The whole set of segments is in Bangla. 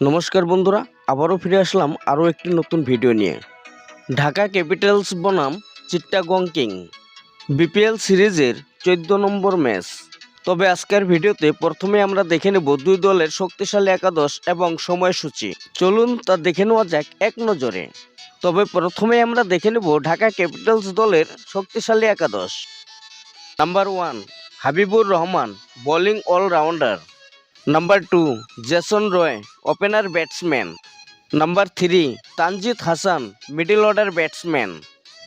নমস্কার বন্ধুরা, আবারও ফিরে আসলাম আরও একটি নতুন ভিডিও নিয়ে। ঢাকা ক্যাপিটালস বনাম চিট্টাগং কিং। বিপিএল সিরিজের চোদ্দ নম্বর ম্যাচ। তবে আজকের ভিডিওতে প্রথমে আমরা দেখে নেব দুই দলের শক্তিশালী একাদশ এবং সময়সূচি। চলুন তা দেখে নেওয়া যাক এক নজরে। তবে প্রথমে আমরা দেখে নেব ঢাকা ক্যাপিটালস দলের শক্তিশালী একাদশ। Number one, Habibur Rahman, bowling allrounder. Number two Jason Roy opener batsman number three Tanzid Hasan middle order batsman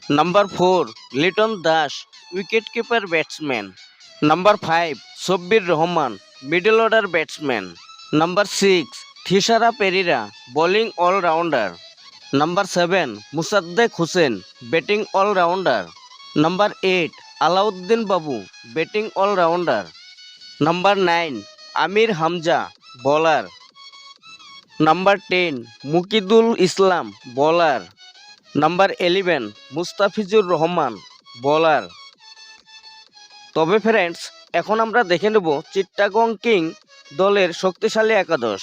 number four Liton Das wicket keeper batsman number five Sabbir Rahman middle order batsman number six Thisara Perera bowling allrounder number seven Mosaddek Hossain batting allrounder number eight Alauddin Babu batting allrounder number nine Amir Hamza, bowler. Number ten, Mukidul ইসলাম, বলার। নাম্বার ইলেভেন মুস্তাফিজুর রহমান, বলার। তবে ফ্রেন্ডস, এখন আমরা দেখে নেব চিট্টাগং কিং দলের শক্তিশালী একাদশ।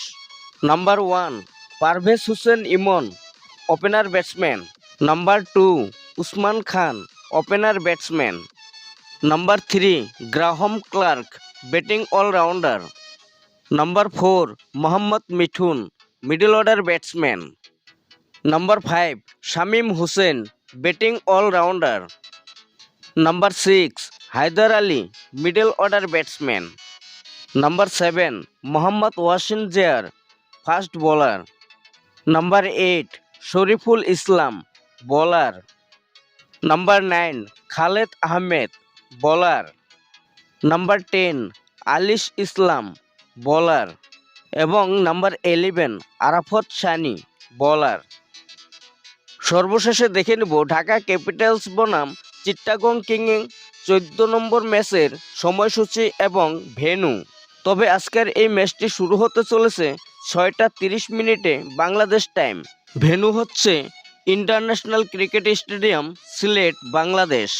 Number one, Parvez Hossain Emon, opener batsman. Number two, Usman Khan, opener batsman. Number three, Graham Clarke, batting allrounder. Number four Mohammad Mithun middle order batsman number five Shamim Hossain batting allrounder number six Haider Ali middle order batsman number seven Mohammad Wasim জেয়ার fast bowler number eight Shoriful Islam bowler number nine Khaled Ahmed bowler number ten Alis Islam bowler এবং number eleven Arafat Sunny, bowler. সর্বশেষে দেখে নেব ঢাকা ক্যাপিটালস বনাম চিট্টাগং কিং চোদ্দ নম্বর ম্যাচের সময়সূচি এবং ভেন্যু। তবে আজকের এই ম্যাচটি শুরু হতে চলেছে ছয়টা তিরিশ মিনিটে বাংলাদেশ টাইম। ভেন্যু হচ্ছে international cricket stadium, Sylhet, Bangladesh.